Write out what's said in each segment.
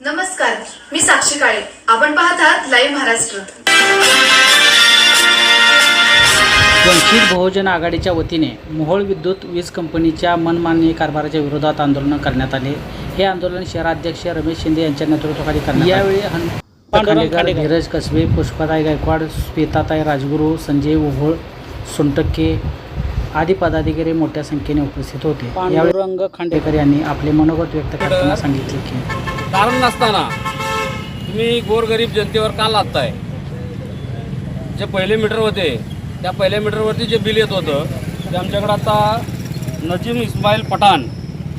नमस्कार मी साक्षी काळे. आपण पाहत आहात लाईव्ह महाराष्ट्र वंचित बहुजन आघाडीच्या वतीने मोहोळ विद्युत वीज कंपनीच्या मनमान्य कारभाराच्या विरोधात आंदोलन करण्यात आले. हे आंदोलन शहराध्यक्ष रमेश शिंदे यांच्या नेतृत्वाखाली करण्यात यावेळी खांडेकर. धीरज कसबे पुष्पाताई गायकवाड श्वेताताई राजगुरू संजय ओहोळ सोनटक्के आदी पदाधिकारी मोठ्या संख्येने उपस्थित होते. यावेळी रंग खांडेकर यांनी आपले मनोगत व्यक्त करताना सांगितले की कारण नसताना तुम्ही गोरगरीब जनतेवर का लादताय? जे पहिले मीटर होते त्या पहिल्या मीटरवरती जे बिल येत होतं ते आमच्याकडं आता नजीम इस्माईल पठाण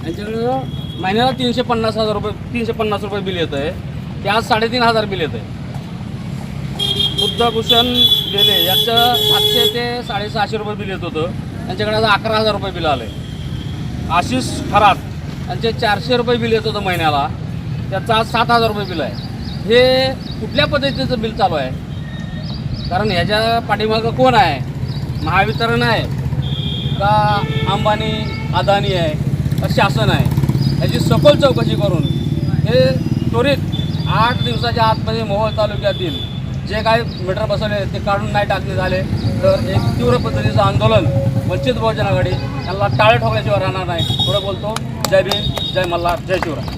यांच्याकडं महिन्याला तीनशे पन्नास हजार रुपये तीनशे पन्नास रुपये बिल येतं आहे ते आज साडेतीन हजार बिल येतं आहे बुद्धभूषण गेले यांचं सातशे ते साडेसहाशे रुपये बिल येत होतं. त्यांच्याकडे आता अकरा हजार रुपये बिल आलं. आहे आशिष खरात यांचे चारशे रुपये बिल येत होतं महिन्याला. त्याचं आज सात हजार रुपये बिल आहे. हे कुठल्या पद्धतीचं बिल चालू आहे? कारण ह्याच्या पाठीमागं कोण आहे? महावितरण आहे का अंबानी अदानी आहे का शासन आहे? ह्याची सखोल चौकशी करून हे त्वरित आठ दिवसाच्या आतमध्ये मोहोळ तालुक्यातील जे काही मीटर बसवले ते काढून नाही टाकले झाले. तर एक तीव्र पद्धतीचं आंदोलन वंचित बहुजन आघाडी यांना टाळे ठोकल्याशिवाय राहणार नाही. थोडं बोलतो. जय भीम जय मल्हार जय शिवराय.